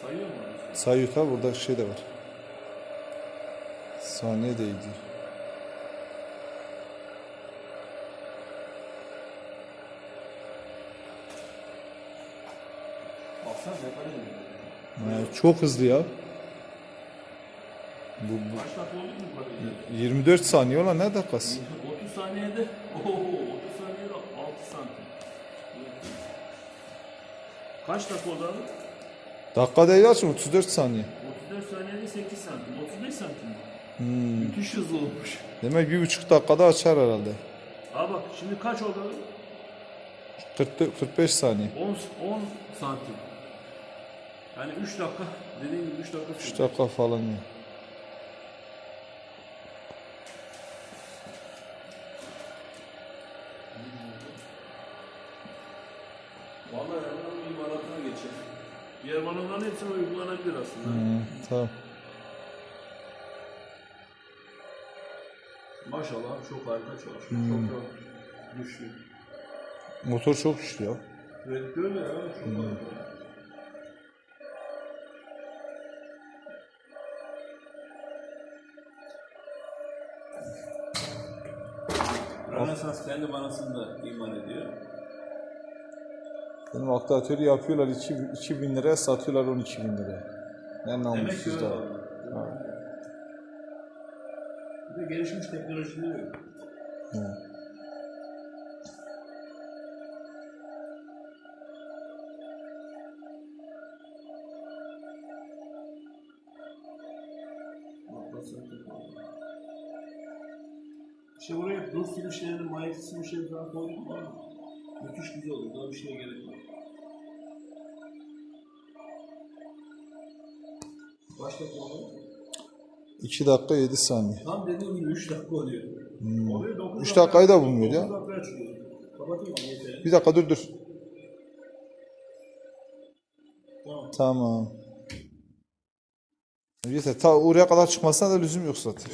Sayıyor mu? Sayıyor tabi burada şey de var. Saniye de gidiyor. Baksana. Ha, çok hızlı ya. Bu, bu Kaç dakika oldu mu bu kadar? 24 saniye olan ne dakikası? 30 saniyede, ooo 30 saniyede 6 santim. Kaç dakika oldu abi? Dakika değil açım 34 saniye. 34 saniyede 8 santim. 35 santim. Hmm. Müthiş hızlı olmuş. Demek bir buçuk dakikada açar herhalde. Abi bak şimdi kaç oldu abi? 44, 45 saniye. 10, 10 santim. Yani 3 dakika, dediğim gibi 3 dakika 3 sürdü. dakika falan ya. Vallahi yani bunun imalatına geçer. Diğer balonların hepsine uygulanabilir aslında. Hmm, tamam. Maşallah çok harika çalışıyor. Çok da güçlü. Motor çok güçlü ya. Evet öyle ya. Çok harika. Rönesans kendi manasını da imal ediyor. Benim aktatörü yapıyorlar 2000 liraya satıyorlar 12 bin liraya. Ne namussuzlar. öyle oldu. Bir de gelişmiş teknolojileri yok. Evet. İşte buraya Rus filmşlerinin mayası filmşleri falan koyduk var mı? Müthiş güzel olur. Daha bir şeye gerek yok. Kaç dakika oldu? 2 dakika 7 saniye. Tam dediğim gibi 3 dakika oluyor. Oluyor 9 Üç dakikayı da bulmuyor ya. 9 dakikaya çıkıyor. Kapatayım mı? Yeter. Bir dakika dur dur. Tamam. Tamam. Yeter. Ta oraya kadar çıkmasına da lüzum yok zaten.